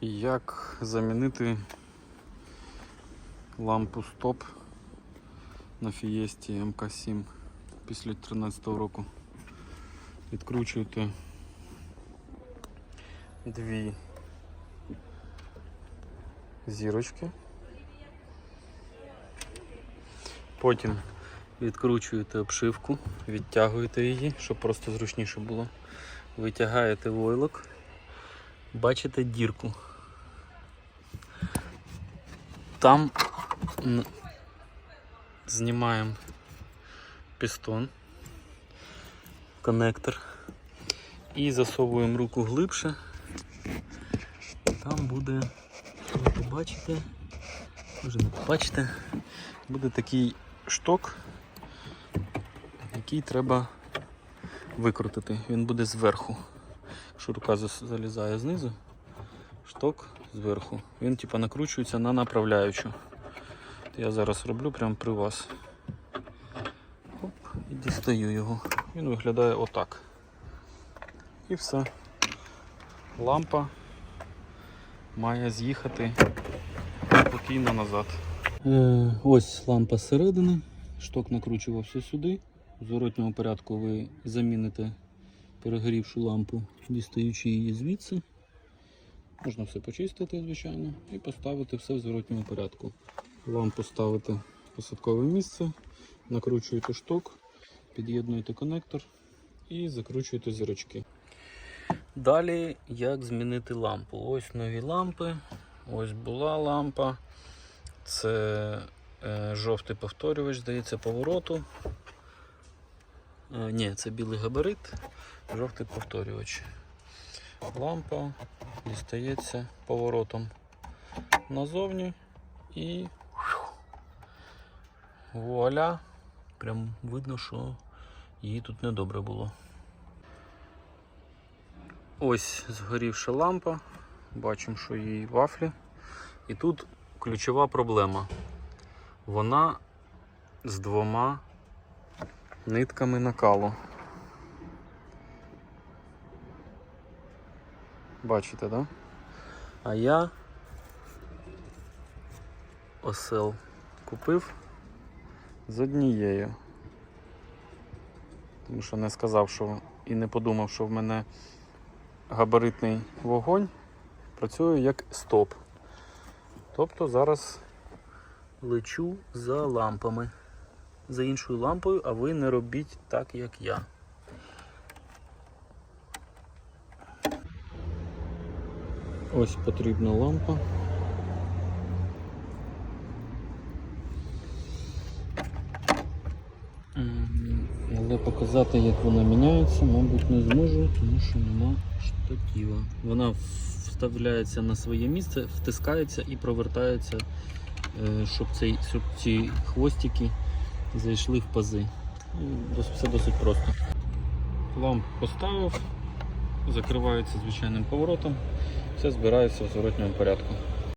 Як замінити лампу стоп на Фієсті МК7 після 2013 року? Відкручуєте дві зірочки. Потім відкручуєте обшивку, відтягуєте її, щоб просто зручніше було. Витягаєте войлок, бачите дірку. Там знімаємо пістон, коннектор і засовуємо руку глибше. Там буде, ви побачите, може не побачите, буде такий шток, який треба викрутити. Він буде зверху. Рука залізає знизу, шток зверху. Він типа накручується на направляючу. Я зараз роблю прямо при вас. Оп, і дістаю його. Він виглядає отак. І все. Лампа має з'їхати спокійно назад. Е, ось лампа зсередини. Шток накручувався сюди. В зворотньому порядку ви заміните перегорівшу лампу, дістаючи її звідси. Можна все почистити, звичайно, і поставити все в зворотньому порядку. Лампу ставите в посадкове місце, накручуєте шток, під'єднуєте конектор і закручуєте зірочки. Далі як змінити лампу? Ось нові лампи, ось була лампа. Це е, жовтий повторювач, здається, повороту. Е, ні, це білий габарит, жовтий повторювач. Лампа дістається поворотом назовні і вуаля. Прям видно, що її тут недобре було. Ось згорівша лампа. Бачимо, що її вафлі. І тут ключова проблема. Вона з двома нитками накалу. Бачите, да? А я осел купив з однією. Тому що не сказав, що і не подумав, що в мене габаритний вогонь працює як стоп. Тобто зараз лечу за лампами, за іншою лампою, а ви не робіть так, як я. Ось потрібна лампа. Але показати, як вона міняється, мабуть, не зможу, тому що нема штатива. Вона вставляється на своє місце, втискається і провертається, е, щоб, ці хвостики зайшли в пази. Ну, Все досить просто. Ламп поставив, закривається звичайним поворотом, все збирається в зворотньому порядку.